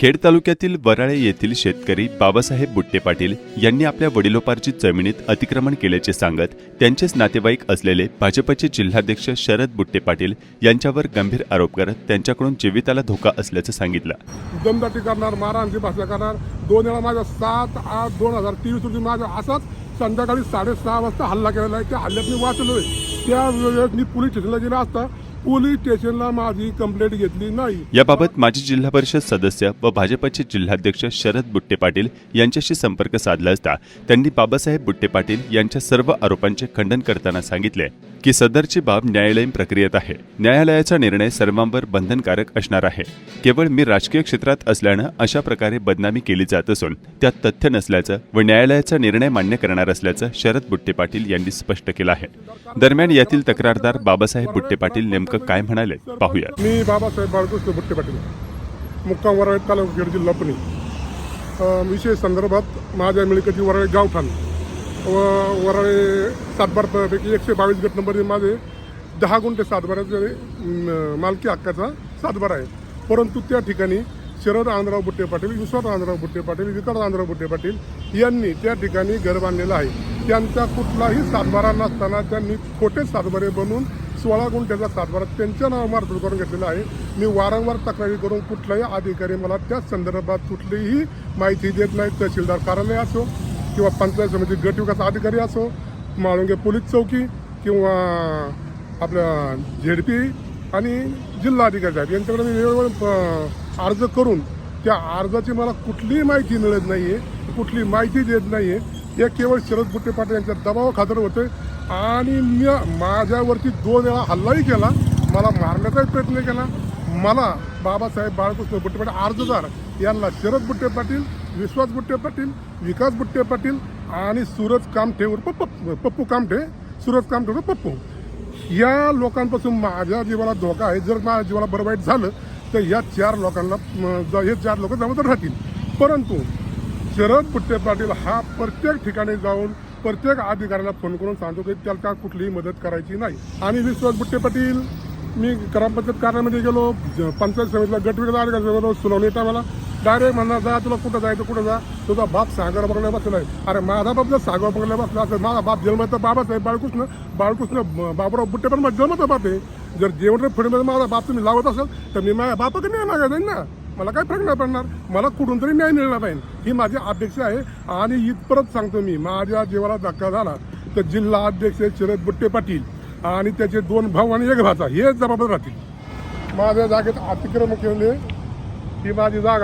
खेड तालुक्यातील वराळे येथील शेतकरी बाबासाहेब बुट्टे पाटील यांनी आपल्या वडिलोपार्जित जमिनीत अतिक्रमण केल्याचे सांगत त्यांचेच नातेवाईक असलेले भाजपचे जिल्हाध्यक्ष शरद बुट्टे पाटील यांच्यावर गंभीर आरोप करत त्यांच्याकडून जीविताला धोका असल्याचं सांगितलं. दमदाटी करणार मारांची भाषा करणार. दोन वेळा माझ्या सात आठ दोन हजार तेवीस रोजी माझ्या असाच संध्याकाळी साडेसहा वाजता हल्ला केलेला आहे. त्या हल्ल्यात मी वाचलोय. त्या वेळेस मी पोलीस स्टेशनला गेला असता पोलीस स्टेशनला माझी कंप्लेंट घेतली नाही. याबाबत माजी जिल्हा परिषद सदस्य व भाजपचे जिल्हाध्यक्ष शरद बुट्टे पाटील यांच्याशी संपर्क साधला असता त्यांनी बाबासाहेब बुट्टे पाटील यांच्या सर्व आरोपांचे खंडन करताना सांगितले की सदरची बाब न्यायालयीन प्रक्रियेत आहे. न्यायालयाचा निर्णय सर्वांवर बंधनकारक असणार आहे. केवळ मी राजकीय क्षेत्रात असल्यानं अशा प्रकारे बदनामी केली जात असून त्यात तथ्य नसल्याचं व न्यायालयाचा निर्णय मान्य करणार असल्याचं शरद बुट्टे पाटील यांनी स्पष्ट केलं आहे. दरम्यान यातील तक्रारदार बाबासाहेब बुट्टे पाटील नेमकं काय म्हणाले? पाहूया मी बाबासाहेब बाळकृष्ण भुट्टे पाटील. मुक्काम वराळे तालुका खेड जिल्हा पुणे. विषय संदर्भात माझ्या मिळकती वराळे गावठाण व वराळे सातबारपैकी एकशे बावीस गट नंबर माझे दहा गुंठे सातबाराचे मालकी हक्काचा सातबार आहे परंतु त्या ठिकाणी शरद आंधराव बुट्टे पाटील विश्वास आंधराव बुट्टे पाटील विकास आंधराव बुट्टे पाटील यांनी त्या ठिकाणी घर बांधलेलं आहे. त्यांचा कुठलाही सातबारा नसताना त्यांनी खोटे सातबारे बनवून सोळा गुंठ्याचा सातबारा त्यांच्या नावामार्फत करून घेतलेला आहे. मी वारंवार तक्रारी करून कुठलाही अधिकारी मला त्या संदर्भात कुठलीही माहिती देत नाही. तहसीलदार कार्यालय असो किंवा पंचायत समिती गट अधिकारी असो माळुंगे पोलीस चौकी किंवा आपल्या झेडपी आणि जिल्हा अधिकारी साहेब यांच्याकडे मी वेळोवेळी अर्ज करून त्या अर्जाची मला कुठलीही माहिती मिळत नाही आहे कुठली माहिती देत नाही आहे हे केवळ शरद बुट्टे पाटील यांच्या दबावाखातर होते आणि मी माझ्यावरती दोन वेळा हल्लाही केला. मला मारण्याचाही प्रयत्न केला. मला बाबासाहेब बाळकृष्ण बुट्टे पाटील अर्जदार यांना शरद बुट्टे पाटील विश्वास बुट्टे पाटील विकास बुट्टे पाटील आणि सूरज कामठे पप्पू पप्पू कामठे सूरज कामठे पप्पू. या लोकांपासून माझ्या जीवाला धोका आहे. जर माझ्या जीवाला बरं वाईट झालं तर या चार लोकांना हे चार लोक जबाबदार राहतील. परंतु शरद बुट्टे पाटील हा प्रत्येक ठिकाणी जाऊन प्रत्येक अधिकाऱ्याला फोन करून सांगतो की त्याला कुठलीही मदत करायची नाही. आणि विश्वास बुट्टे पाटील मी ग्रामपंचायत कार्यालयामध्ये गेलो पंचायत समितीला गट विकास अधिकारी सुनावणी टायमाला. डायरेक्ट म्हणणार जा तुला कुठं जायचं कुठं जा. तुझा बाप सागर बघण्या बसला आहे अरे माझा बाप जर सागर बघण्या बसला असेल माझा बाप जन्माचा बाबासाहेब बाळकृष्ण बाळकृष्ण बाबराव बुट्टे पण माझा जन्माचा बाप आहे जर जेवण पुढे माझा बाप तुम्ही लावत असेल तर मी माझ्या बापाकडे नाही मागायचं ना? मला काय फरक नाही पडणार? मला कुठून तरी न्याय मिळणार पाहिजे ही माझी अपेक्षा आहे. आणि इथपर्यंत सांगतो मी. माझ्या जीवाला धक्का झाला तर जिल्हा अध्यक्ष शरद बुट्टे पाटील आणि त्याचे दोन भाऊ आणि एक भाचा हे जबाबदार राहतील. माझ्या जागेत अतिक्रमण केले ही माझी जागा